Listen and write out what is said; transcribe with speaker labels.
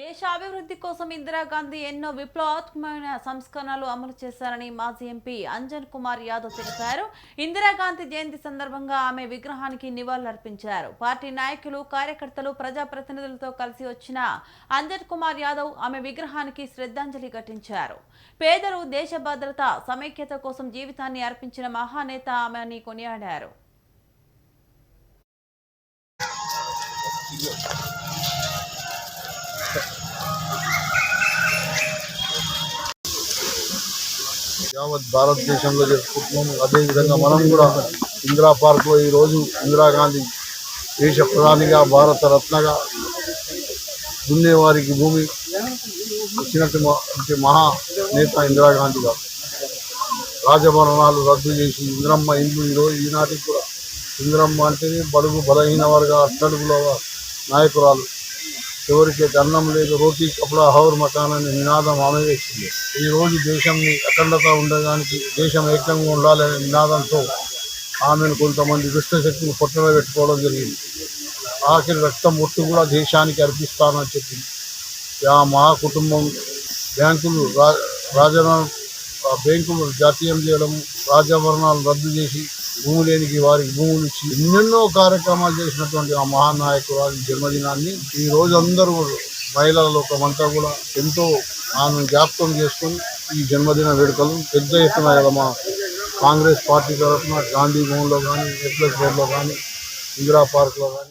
Speaker 1: దేశ అభివృద్ధి కోసం ఇందిరాగాంధీ ఎన్నో విప్లవాత్మకమైన సంస్కరణలు అమలు చేశారని మాజీ ఎంపీ అంజన్ కుమార్ యాదవ్ తెలిపారు. ఇందిరాగాంధీ జయంతి సందర్భంగా ఆమె విగ్రహానికి నివాళులర్పించారు. పార్టీ నాయకులు కార్యకర్తలు ప్రజాప్రతినిధులతో కలిసి వచ్చిన అంజన్ కుమార్ యాదవ్ ఆమె విగ్రహానికి శ్రద్ధాంజలి ఘటించారు. పేదలు దేశ భద్రత సమైక్యత కోసం జీవితాన్ని అర్పించిన మహానేత ఆమె అని కొనియాడారు.
Speaker 2: యావత్ భారతదేశంలో జరుపుకుంటున్నాము అదేవిధంగా మనం కూడా ఇందిరా పార్క్లో ఈరోజు ఇందిరాగాంధీ దేశ ప్రధానిగా భారత రత్నగా దున్నేవారికి భూమి ఇచ్చినట్టు మహా నేత ఇందిరాగాంధీ గారు. రాజభరణాలు రద్దు చేసి ఇంద్రమ్మ ఇల్లు ఈరోజు ఈనాటికి కూడా ఇంద్రమ్మ అంటేనే బడుగు బలహీన వర్గ అట్టడుగుల నాయకురాలు. ఎవరికి అన్నం లేదు రోటీ కపడా హౌర్ మకాన్ అనే నినాదం ఆమె వేసింది ఈ రోజు దేశంని అఖండత ఉండడానికి దేశం ఏకంగా ఉండాలనే నినాదంతో ఆమెను కొంతమంది దుష్ట శక్తులు పొట్టలో పెట్టుకోవడం జరిగింది. ఆఖరి రక్తం ఒట్టు కూడా దేశానికి అర్పిస్తానని చెప్పింది. ఆ మహా కుటుంబం బ్యాంకులు రా బ్యాంకులు జాతీయం చేయడం రాజాభరణాలు రద్దు చేసి భూమి లేనికి వారికి భూములు ఇచ్చి ఎన్నెన్నో కార్యక్రమాలు చేసినటువంటి ఆ మహానాయకురాలి జన్మదినాన్ని ఈ రోజు అందరూ మహిళల లోకమంతా కూడా ఎంతో ఆమెను జ్ఞాపకం చేసుకొని ఈ జన్మదిన వేడుకలు పెద్ద ఎత్తున కదా మా కాంగ్రెస్ పార్టీ తరఫున గాంధీ భవన్లో కానీ నెక్లెస్ రోడ్లో కానీ ఇందిరా పార్క్లో కానీ